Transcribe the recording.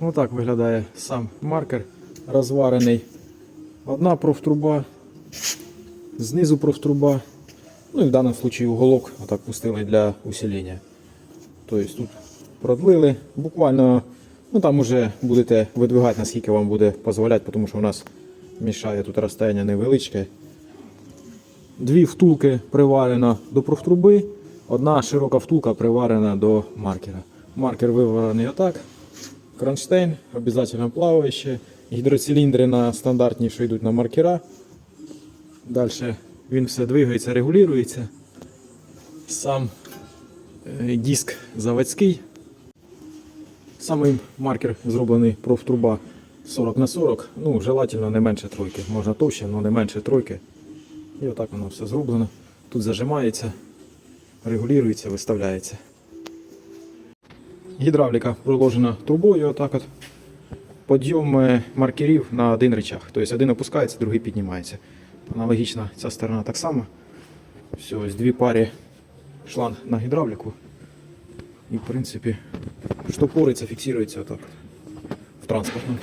Отак виглядає сам маркер розварений. Одна профтруба, знизу профтруба, ну і в даному випадку уголок отак пустили для усилення. Тобто тут продлили буквально, ну там уже будете видвигати, наскільки вам буде дозволяти, тому що у нас мішає тут розстояння невеличке. Дві втулки приварено до профтруби, одна широка втулка приварена до маркера. Маркер виварений отак. Кронштейн, обов'язково плаваюче. Гідроциліндри на стандартні, що йдуть на маркера. Далі він все двигається, регулюється. Сам е, диск заводський. Самий маркер зроблений профтруба 40 на 40. Ну, желательно не менше тройки. Можна товще, але не менше тройки. І отак воно все зроблено. Тут зажимається, регулюється, виставляється. Гідравліка проложена трубою, отак от. Подйом маркерів на один речах. Тобто один опускається, другий піднімається. Аналогічно ця сторона так само. Все, ось дві пари шланг на гідравліку. І в принципі штопориться, фіксується отак в транспортному.